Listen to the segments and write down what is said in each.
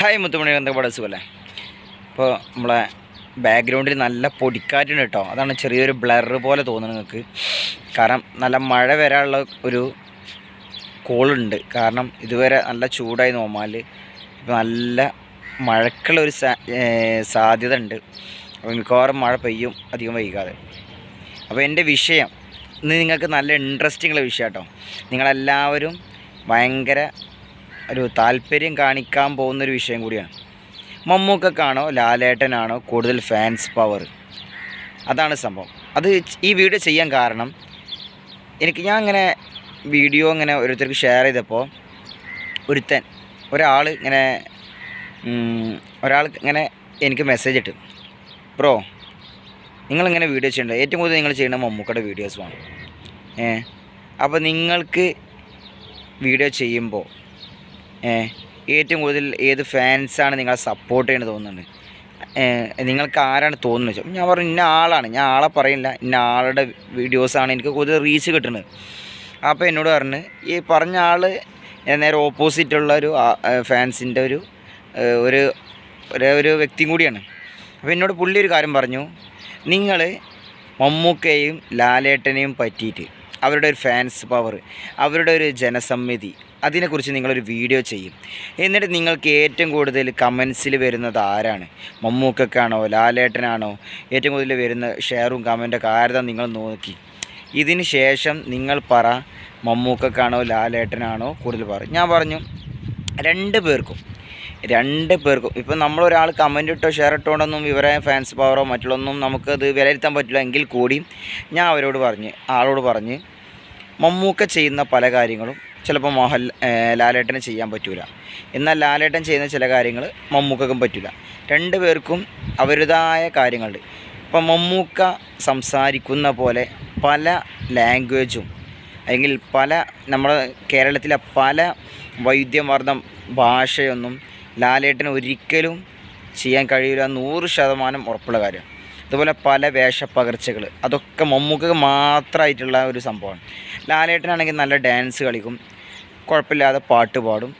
Hi മുത്തുമണി ബന്ധപ്പെട്ട സുഖല്ലേ? ഇപ്പോൾ നമ്മളെ ബാക്ക്ഗ്രൗണ്ടിൽ നല്ല പൊടിക്കാറ്റുണ്ട് കേട്ടോ അതാണ് ചെറിയൊരു ബ്ലർ പോലെ തോന്നുന്നത് നിങ്ങൾക്ക്. കാരണം നല്ല മഴ വരാനുള്ള ഒരു കോളുണ്ട്. കാരണം ഇതുവരെ നല്ല ചൂടായി നോമാൽ ഇപ്പോൾ നല്ല മഴക്കുള്ള ഒരു സാധ്യത ഉണ്ട്. അപ്പോൾ മിക്കവാറും മഴ പെയ്യും അധികം വൈകാതെ. അപ്പോൾ എന്റെ വിഷയം ഇന്ന് നിങ്ങൾക്ക് നല്ല ഇൻട്രസ്റ്റിംഗ് ഉള്ള വിഷയം കേട്ടോ നിങ്ങളെല്ലാവരും ഭയങ്കര ഒരു താല്പര്യം കാണിക്കാൻ പോകുന്നൊരു വിഷയം കൂടിയാണ്. മമ്മൂക്കക്കാണോ ലാലേട്ടനാണോ കൂടുതൽ ഫാൻസ് പവർ അതാണ് സംഭവം. അത് ഈ വീഡിയോ ചെയ്യാൻ കാരണം എനിക്ക് ഞാൻ ഇങ്ങനെ വീഡിയോ ഇങ്ങനെ ഓരോരുത്തർക്ക് ഷെയർ ചെയ്തപ്പോൾ ഒരുത്തൻ ഒരാൾ ഇങ്ങനെ ഒരാൾ ഇങ്ങനെ എനിക്ക് മെസ്സേജ് ഇട്ടു. ബ്രോ നിങ്ങളിങ്ങനെ വീഡിയോ ചെയ്യേണ്ടത് ഏറ്റവും കൂടുതൽ നിങ്ങൾ ചെയ്യുന്ന മമ്മൂക്കയുടെ വീഡിയോസുമാണ് ഏ അപ്പോൾ നിങ്ങൾക്ക് വീഡിയോ ചെയ്യുമ്പോൾ ഏറ്റവും കൂടുതൽ ഏത് ഫാൻസാണ് നിങ്ങളെ സപ്പോർട്ട് ചെയ്യണമെന്ന് തോന്നുന്നുണ്ട്? നിങ്ങൾക്ക് ആരാണ് തോന്നുന്നത്? ഞാൻ പറഞ്ഞു ഇന്ന ആളാണ്. ഞാൻ ആളെ പറയില്ല. ഇന്ന ആളുടെ വീഡിയോസാണ് എനിക്ക് കൂടുതൽ റീച്ച് കിട്ടുന്നത്. അപ്പോൾ എന്നോട് പറഞ്ഞ് ഈ പറഞ്ഞ ആൾ നേരെ ഓപ്പോസിറ്റുള്ള ഒരു ഫാൻസിന്റെ ഒരു ഒരു ഒരു- ഒരു വ്യക്തിയും കൂടിയാണ്. അപ്പോൾ എന്നോട് പുള്ളി ഒരു കാര്യം പറഞ്ഞു നിങ്ങൾ മമ്മൂക്കയെയും ലാലേട്ടനെയും പറ്റിയിട്ട് അവരുടെ ഒരു ഫാൻസ് പവർ അവരുടെ ഒരു ജനസമ്മിതി അതിനെക്കുറിച്ച് നിങ്ങളൊരു വീഡിയോ ചെയ്യും. എന്നിട്ട് നിങ്ങൾക്ക് ഏറ്റവും കൂടുതൽ കമൻസിൽ വരുന്നത് ആരാണ്? മമ്മൂക്കൊക്കെയാണോ ലാലേട്ടനാണോ? ഏറ്റവും കൂടുതൽ വരുന്ന ഷെയറും കമന്റൊക്കെ ആരതാണ് നിങ്ങൾ നോക്കി. ഇതിന് ശേഷം നിങ്ങൾ പറ മമ്മൂക്കൊക്കെയാണോ ലാലേട്ടനാണോ? കൂടുതൽ പറ. ഞാൻ പറഞ്ഞു രണ്ട് പേർക്കും രണ്ട് പേർക്കും. ഇപ്പം നമ്മളൊരാൾ കമന്റ് ഇട്ടോ ഷെയർ ഇട്ടോണ്ടൊന്നും ഇവരെ ഫാൻസ് പവറോ മറ്റുള്ളൊന്നും നമുക്കത് വിലയിരുത്താൻ പറ്റില്ല എങ്കിൽ കൂടി ഞാൻ അവരോട് പറഞ്ഞ് ആളോട് പറഞ്ഞ് മമ്മൂക്ക ചെയ്യുന്ന പല കാര്യങ്ങളും ചിലപ്പോൾ മോഹൻ ലാലേട്ടന് ചെയ്യാൻ പറ്റൂല. എന്നാൽ ലാലേട്ടൻ ചെയ്യുന്ന ചില കാര്യങ്ങൾ മമ്മൂക്കും പറ്റില്ല രണ്ട് പേർക്കും അവരുടേതായ കാര്യങ്ങളുണ്ട്. ഇപ്പം മമ്മൂക്ക സംസാരിക്കുന്ന പോലെ പല ലാംഗ്വേജും അല്ലെങ്കിൽ പല നമ്മുടെ കേരളത്തിലെ പല വൈദ്യമാർന്ന ഭാഷയൊന്നും ലാലേട്ടന് ഒരിക്കലും ചെയ്യാൻ കഴിയില്ല നൂറ് ശതമാനം ഉറപ്പുള്ള കാര്യം. അതുപോലെ പല വേഷപ്പകർച്ചകൾ അതൊക്കെ മമ്മൂക്ക് മാത്രമായിട്ടുള്ള ഒരു സംഭവമാണ്. ലാലേട്ടനാണെങ്കിൽ നല്ല ഡാൻസ് കളിക്കും കുഴപ്പമില്ലാതെ പാട്ട് പാടും.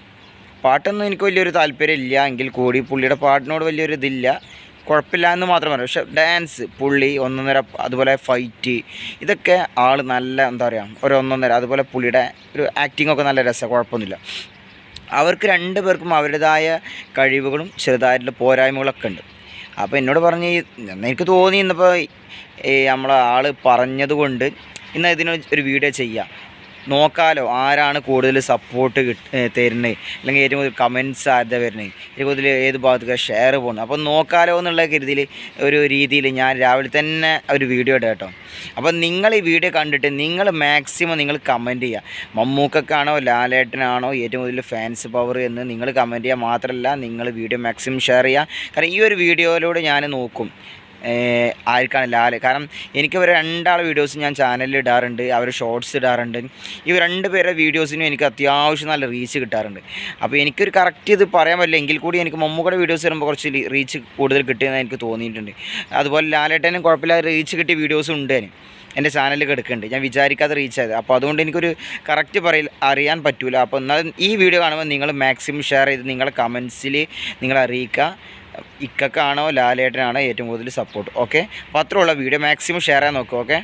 പാട്ടൊന്നും എനിക്ക് വലിയൊരു താല്പര്യം ഇല്ല എങ്കിൽ കൂടി പുള്ളിയുടെ പാട്ടിനോട് വലിയൊരു ഇതില്ല. കുഴപ്പമില്ല എന്ന് മാത്രം പറയാം. പക്ഷെ ഡാൻസ് പുള്ളി ഒന്നൊന്നര അതുപോലെ ഫൈറ്റ് ഇതൊക്കെ ആൾ നല്ല എന്താ പറയുക ഒരു ഒന്നൊന്നര അതുപോലെ പുള്ളിയുടെ ഒരു ആക്ടിംഗ് ഒക്കെ നല്ല രസമാണ് കുഴപ്പമൊന്നുമില്ല. അവർക്ക് രണ്ട് പേർക്കും അവരുടേതായ കഴിവുകളും ചെറുതായിട്ടുള്ള പോരായ്മകളൊക്കെ ഉണ്ട്. അപ്പോൾ എന്നോട് പറഞ്ഞ് എനിക്ക് തോന്നി ഇന്നിപ്പോൾ നമ്മളെ ആൾ പറഞ്ഞതുകൊണ്ട് ഇന്ന് ഇതിന് ഒരു വീഡിയോ ചെയ്യാം. നോക്കാലോ ആരാണ് കൂടുതൽ സപ്പോർട്ട് കിട്ട തരുന്നത് അല്ലെങ്കിൽ ഏറ്റവും കൂടുതൽ കമൻസ് ആരുടെ വരുന്നത് ഏറ്റവും കൂടുതൽ ഏത് ഭാഗത്തൊക്കെ ഷെയർ പോകുന്നത്? അപ്പോൾ നോക്കാലോ എന്നുള്ള കരുതിയിൽ ഒരു രീതിയിൽ ഞാൻ രാവിലെ തന്നെ ഒരു വീഡിയോ ഇടാം കേട്ടോ. അപ്പോൾ നിങ്ങൾ ഈ വീഡിയോ കണ്ടിട്ട് നിങ്ങൾ മാക്സിമം നിങ്ങൾ കമന്റ് ചെയ്യുക. മമ്മൂക്കക്കാണോ ലാലേട്ടനാണോ ഏറ്റവും കൂടുതൽ ഫാൻസ് പവർ എന്ന് നിങ്ങൾ കമന്റ് ചെയ്യുക. മാത്രമല്ല നിങ്ങൾ വീഡിയോ മാക്സിമം ഷെയർ ചെയ്യുക. കാരണം ഈ ഒരു വീഡിയോയിലൂടെ ഞാൻ നോക്കും. ആർക്കാണ് ലാൽ? കാരണം എനിക്ക് ഇവർ രണ്ടാളെ വീഡിയോസ് ഞാൻ ചാനലിൽ ഇടാറുണ്ട് അവർ ഷോർട്സ് ഇടാറുണ്ട്. ഇവർ രണ്ട് പേരുടെ വീഡിയോസിനും എനിക്ക് അത്യാവശ്യം നല്ല റീച്ച് കിട്ടാറുണ്ട്. അപ്പോൾ എനിക്കൊരു കറക്റ്റ് ഇത് പറയാൻ പറ്റില്ല. എങ്കിൽ കൂടി എനിക്ക് മമ്മൂക്കയുടെ വീഡിയോസ് വരുമ്പോൾ കുറച്ച് റീച്ച് കൂടുതൽ കിട്ടിയെന്ന് എനിക്ക് തോന്നിയിട്ടുണ്ട്. അതുപോലെ ലാലേട്ടനും കുഴപ്പമില്ലാതെ റീച്ച് കിട്ടിയ വീഡിയോസും ഉണ്ട് എന്റെ ചാനലിൽ കിടക്കുന്നുണ്ട് ഞാൻ വിചാരിക്കാതെ റീച്ച് ആയത്. അപ്പോൾ അതുകൊണ്ട് എനിക്കൊരു കറക്റ്റ് പറയൽ അറിയാൻ പറ്റില്ല അപ്പോൾ എന്നാൽ ഈ വീഡിയോ കാണുമ്പോൾ നിങ്ങൾ മാക്സിമം ഷെയർ ചെയ്ത് നിങ്ങളുടെ കമൻസിൽ നിങ്ങൾ അറിയിക്കുക. ഇക്കക്കാണോ ലാലേട്ടനാണോ ഏറ്റവും കൂടുതൽ സപ്പോർട്ട് ഓക്കെ അപ്പോൾ അത്രയുള്ള വീഡിയോ മാക്സിമം ഷെയർ ചെയ്യാൻ നോക്കുക ഓക്കെ